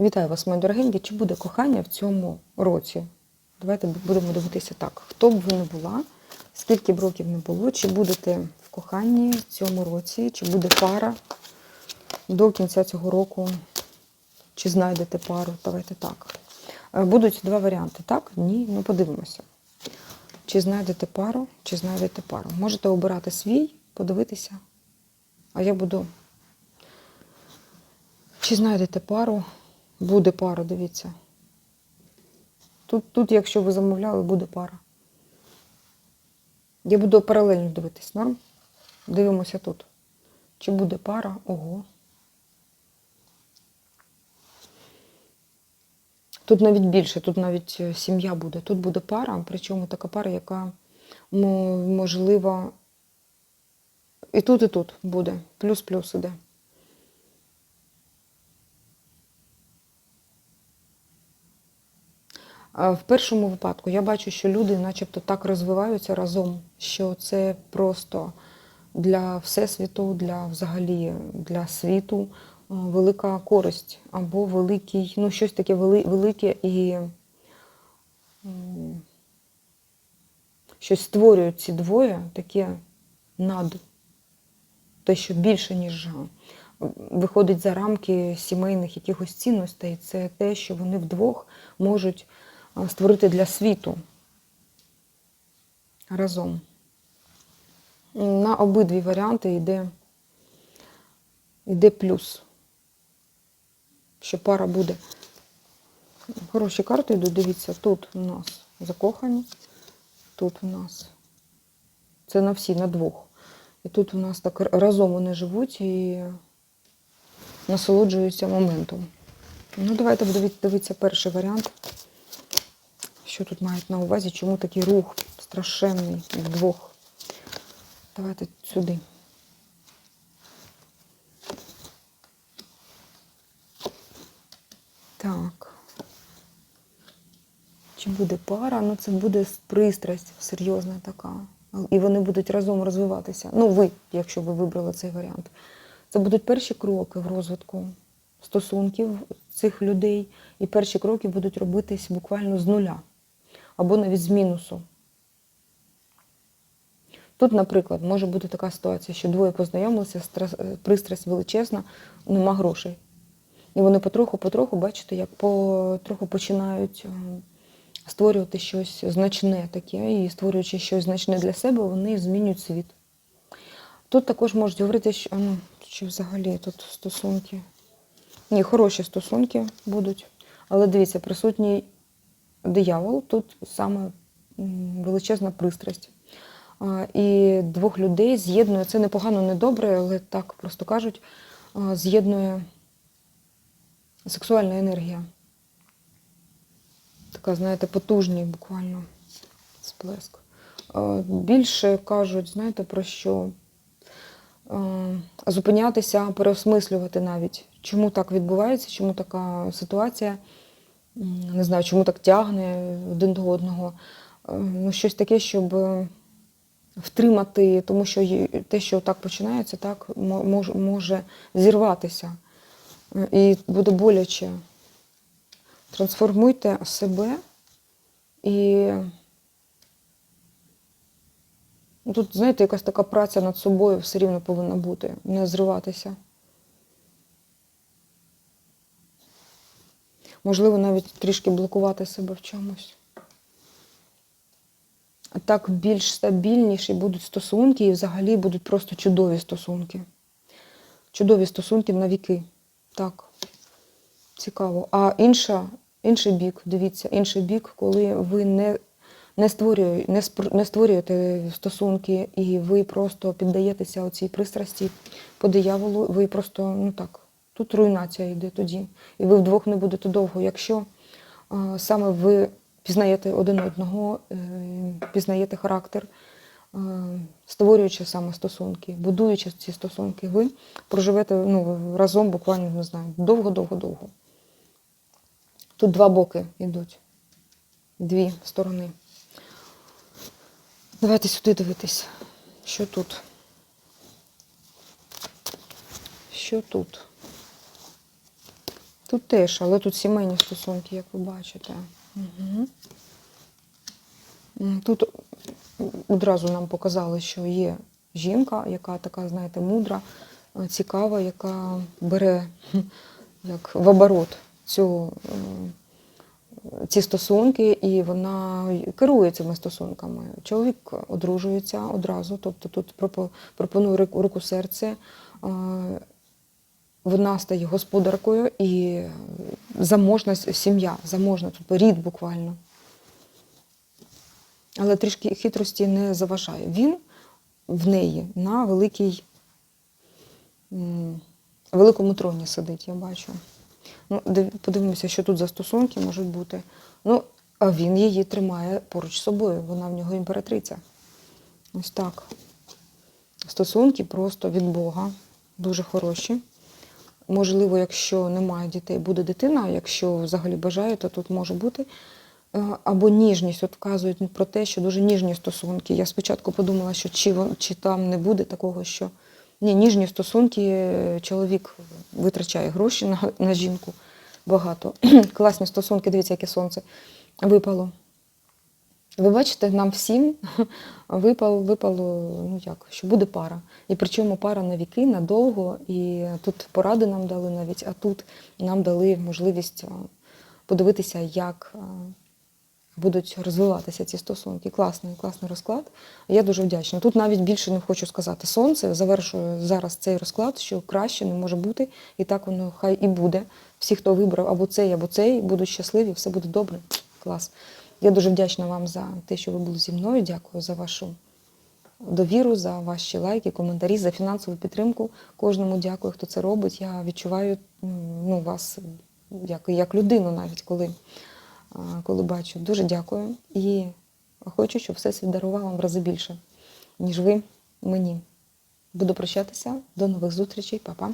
Вітаю вас, мої дорогенькі. Чи буде кохання в цьому році? Давайте будемо дивитися так. Хто б ви не була, скільки б років не було, чи будете в коханні в цьому році, чи буде пара до кінця цього року, чи знайдете пару. Давайте так. Е, Будуть два варіанти, так? Ні, ну подивимося. Чи знайдете пару, чи знайдете пару. Можете обирати свій, подивитися. А я буду. Чи знайдете пару? Буде пара, дивіться. Тут, тут, якщо ви замовляли, буде пара. Я буду паралельно дивитись, норм? Дивимося тут. Чи буде пара? Ого. Тут навіть більше, тут навіть е, сім'я буде. Тут буде пара, причому така пара, яка мо- можливо і тут, і тут буде. Плюс-плюс іде. В першому випадку я бачу, що люди начебто так розвиваються разом, що це просто для всесвіту, для взагалі для світу е, велика користь або великий, ну щось таке велике і щось створюють ці двоє таке над те, що більше, ніж е, виходить за рамки сімейних якихось цінностей. Це те, що вони вдвох можуть створити для світу разом. На обидві варіанти йде, йде плюс, що пара буде. Хороші карти йдуть, дивіться, тут у нас закохані, тут у нас. Це на всі, на двох. І тут у нас так разом вони живуть і насолоджуються моментом. Ну, давайте дивіться перший варіант. Що тут мають на увазі? Чому такий рух страшенний вдвох? Давайте сюди. Так. Чи буде пара? Ну, це буде пристрасть серйозна така. І вони будуть разом розвиватися. Ну, ви, якщо ви вибрали цей варіант. Це будуть перші кроки в розвитку стосунків цих людей. І перші кроки будуть робитись буквально з нуля або навіть з мінусу. Тут, наприклад, може бути така ситуація, що двоє познайомилися, е, пристрасть величезна, нема грошей. І вони потроху-потроху, бачите, як потроху починають е, створювати щось значне таке, і створюючи щось значне для себе, вони змінюють світ. Тут також можуть говорити, що ну, чи взагалі тут стосунки. Ні, хороші стосунки будуть. Але дивіться, присутній диявол, тут саме величезна пристрасть. І двох людей з'єднує, це непогано, не добре, але так просто кажуть, з'єднує сексуальна енергія. Така, знаєте, потужний буквально сплеск. Більше кажуть, знаєте, про що? Зупинятися, переосмислювати навіть, чому так відбувається, чому така ситуація. Не знаю, чому так тягне один до одного. Е, Ну, щось таке, щоб е, втримати, тому що те, що так починається, так мо- може зірватися. Е, І буде боляче. Трансформуйте себе і Ну, тут, знаєте, якась така праця над собою все рівно повинна бути, не зриватися. Можливо, навіть трішки блокувати себе в чомусь. Так більш стабільніші будуть стосунки і взагалі будуть просто чудові стосунки. Чудові стосунки на віки. Так. Цікаво. А інша, інший бік, дивіться, інший бік, коли ви не, не, створює, не, спр- не створюєте стосунки і ви просто піддаєтеся оцій пристрасті по дияволу, ви просто, ну так, тут руйнація йде тоді. І ви вдвох не будете довго. Якщо саме ви пізнаєте один одного, е, пізнаєте характер, е, створюючи саме стосунки, будуючи ці стосунки, ви проживете ну, разом буквально, не знаю, довго-довго-довго. Тут два боки йдуть, дві сторони. Давайте сюди дивитись. Що тут? Що тут? Тут теж, але тут сімейні стосунки, як ви бачите. Угу. Тут одразу нам показали, що є жінка, яка така, знаєте, мудра, е, цікава, яка бере як в оборот цю, е, ці стосунки, і вона керує цими стосунками. Чоловік одружується одразу, тобто тут пропонує руку, руку серце. Вона стає господаркою і заможна сім'я, заможна, тобто рід буквально. Але трішки хитрості не заважає. Він в неї на великій, великому троні сидить, я бачу. Ну, подивимося, що тут за стосунки можуть бути. Ну, а він її тримає поруч з собою. Вона в нього імператриця. Ось так. Стосунки просто від Бога, дуже хороші. Можливо, якщо немає дітей, буде дитина. Якщо взагалі бажає, то тут може бути. Е, Або ніжність, от вказують про те, що дуже ніжні стосунки. Я спочатку подумала, що чи, чи там не буде такого, що ні, ніжні стосунки, е, чоловік витрачає гроші на, на жінку багато. Класні стосунки, дивіться, яке сонце випало. Ви бачите, нам всім випало, випало, ну як, що буде пара. І причому пара на віки, надовго. І тут поради нам дали навіть, а тут нам дали можливість подивитися, як будуть розвиватися ці стосунки. Класний, класний розклад. Я дуже вдячна. Тут навіть більше не хочу сказати. Сонце завершує зараз цей розклад, що краще не може бути, і так воно хай і буде. Всі, хто вибрав або цей, або цей, будуть щасливі, все буде добре. Клас. Я дуже вдячна вам за те, що ви були зі мною. Дякую за вашу довіру, за ваші лайки, коментарі, за фінансову підтримку. Кожному дякую, хто це робить. Я відчуваю ну, вас як, як людину навіть, коли, коли бачу. Дуже дякую. І хочу, щоб все дарував вам в рази більше, ніж ви мені. Буду прощатися. До нових зустрічей, Па-па.